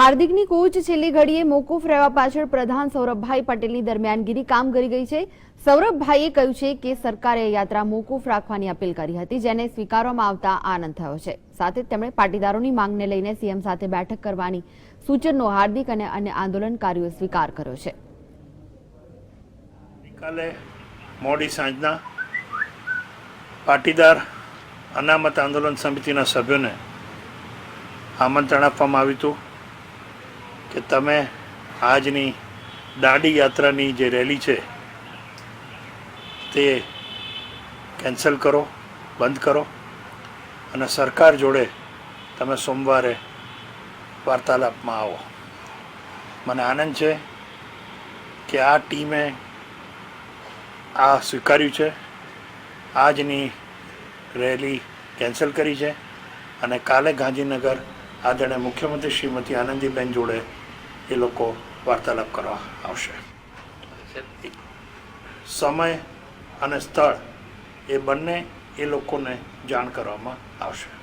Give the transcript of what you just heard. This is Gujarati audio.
હાર્દિકની કોચ છેલ્લી ઘડીએ મોકૂફ રહેવા પાછળ પ્રધાન સૌરભભાઈ પટેલની દરમિયાનગીરી કામ કરી ગઈ છે. સૌરભભાઈએ કહ્યું છે કે સરકારે યાત્રા મોકૂફ રાખવાની અપીલ કરી હતી, જેને સ્વીકારવામાં આવતા આનંદ થયો છે. સાથે તેમણે પાટીદારોની માંગને લઈને સીએમ સાથે બેઠક કરવાની સૂચનનો હાર્દિક અને અન્ય આંદોલનકારીઓએ સ્વીકાર કર્યો છે. મોડી સાંજના પાટીદાર અનામત આંદોલન સમિતિના સભ્યોને આમંત્રણ આપવામાં આવ્યું હતું. કે તમે આજની દાંડી યાત્રાની જે રેલી છે, તે કેન્સલ કરો, બંધ કરો અને સરકાર જોડે તમે સોમવારે વાર્તાલાપમાં આવો. મને આનંદ છે કે આ ટીમે આ સ્વીકાર્યું છે, આજની રેલી કેન્સલ કરી છે અને કાલે ગાંધીનગર આદરણીય મુખ્યમંત્રી શ્રીમતી આનંદીબેન જોડે એ લોકો વાર્તાલાપ કરવા આવશે. સમય અને સ્થળ એ બંને એ લોકોને જાણ કરવામાં આવશે.